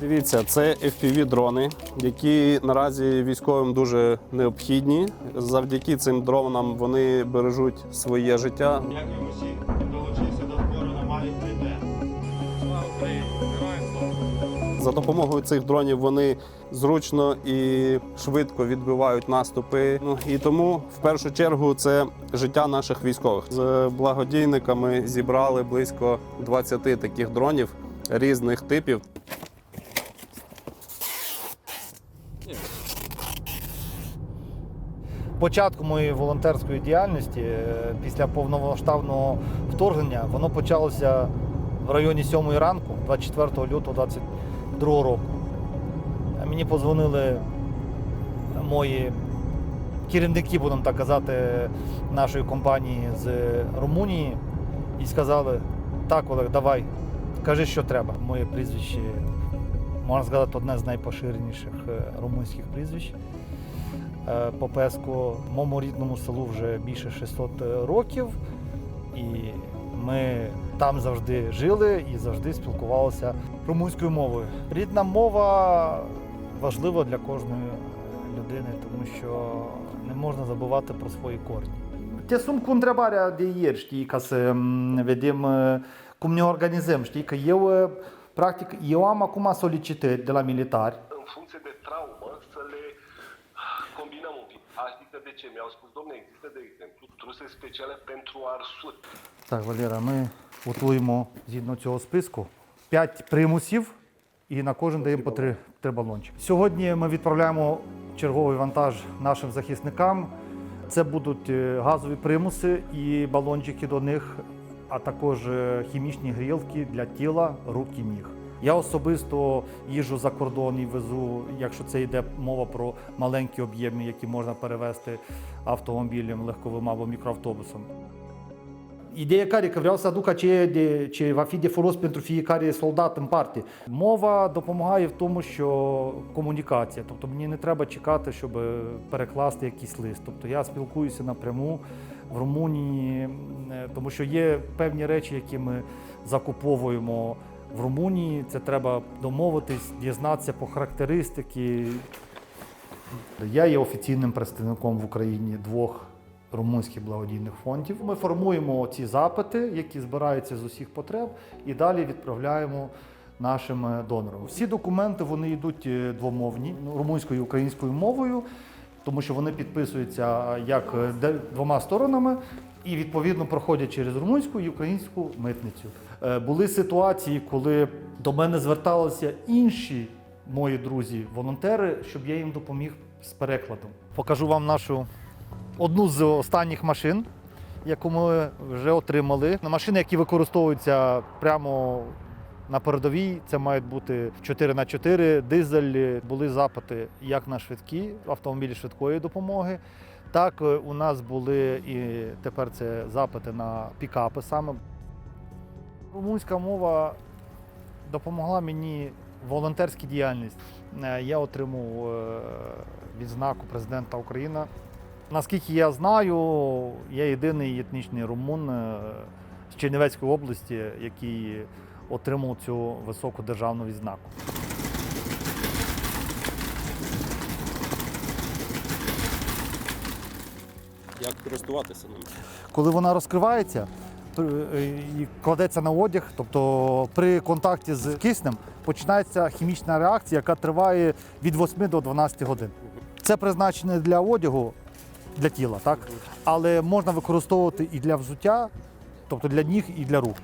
Дивіться, це FPV-дрони, які наразі військовим дуже необхідні. Завдяки цим дронам вони бережуть своє життя. Дякую усім, хто долучився до збору на Малі 3D. Слава Україні! Героям слава! За допомогою цих дронів вони зручно і швидко відбивають наступи. Ну і тому в першу чергу це життя наших військових. З благодійниками зібрали близько 20 таких дронів різних типів. Початку моєї волонтерської діяльності е, після повномасштабного вторгнення воно почалося в районі 7 ранку, 24 лютого 22 року. Мені подзвонили мої керівники, будемо так казати, нашої компанії з Румунії і сказали: так, Олег, давай, кажи, що треба. Моє прізвище, можна сказати, одне з найпоширеніших е, румунських прізвищ. Е, Попеску моєму рідному селу вже більше 600 років, і ми там завжди жили і завжди спілкувалися румунською мовою. Рідна мова важлива для кожної людини, тому що не можна забувати про свої корні. Te sunt cu întrebarea de ieri, știi, ca să vedem cum ne organizăm. Practic, eu am acum solicitări de la militari în funcție de traumă, să le combinăm un pic. Adică de ce? Mi-au spus, domne, există, de exemplu, truse speciale pentru arsuri. Так, Валера, ми готуємо згідно цього списку 5 примусів і на кожен даємо по 3, 3 балончики. Сьогодні ми відправляємо черговий вантаж нашим захисникам. Це будуть газові примуси і балончики до них, а також е, хімічні грілки для тіла, рук і ніг. Я особисто їжу за кордон і везу, якщо це йде мова про маленькі об'єми, які можна перевезти автомобілем, легковим або мікроавтобусом. Ideea care că vreau să aduc aceea de, ce va fi de folos pentru fiecare soldat în parte. Мова допомагає в тому, що комунікація. Тобто мені не треба чекати, щоб перекласти якийсь лист. Тобто я спілкуюся напряму в Румунії, тому що є певні речі, які ми закуповуємо в Румунії. Це треба домовитись, дізнатися по характеристики. Я є офіційним представником в Україні двох румунських благодійних фондів. Ми формуємо ці запити, які збираються з усіх потреб, і далі відправляємо нашим е, донорам. Всі документи вони йдуть е, двомовні ну, румунською і українською мовою, тому що вони підписуються е, як двома сторонами. І відповідно проходять через румунську і українську митницю. Були ситуації, коли до мене зверталися інші мої друзі, волонтери, щоб я їм допоміг з перекладом. Покажу вам нашу одну з останніх машин, яку ми вже отримали. На машини, які використовуються прямо на передовій, це мають бути 4х4, дизель. Були запити як на швидкі автомобілі швидкої допомоги. Так, е, у нас були і тепер це запити на пікапи саме. Румунська мова допомогла мені волонтерській діяльності. Е, Я отримав е, відзнаку президента України. Наскільки я знаю, я єдиний етнічний румун е, з Чернівецької області, який отримав цю високу державну відзнаку. Як користуватися ними? Коли вона розкривається е, і кладеться на одяг, тобто при контакті з киснем починається хімічна реакція, яка триває від 8 до 12 годин. Це призначене для одягу, для тіла, так? але можна використовувати і для взуття, тобто для ніг, і для рук.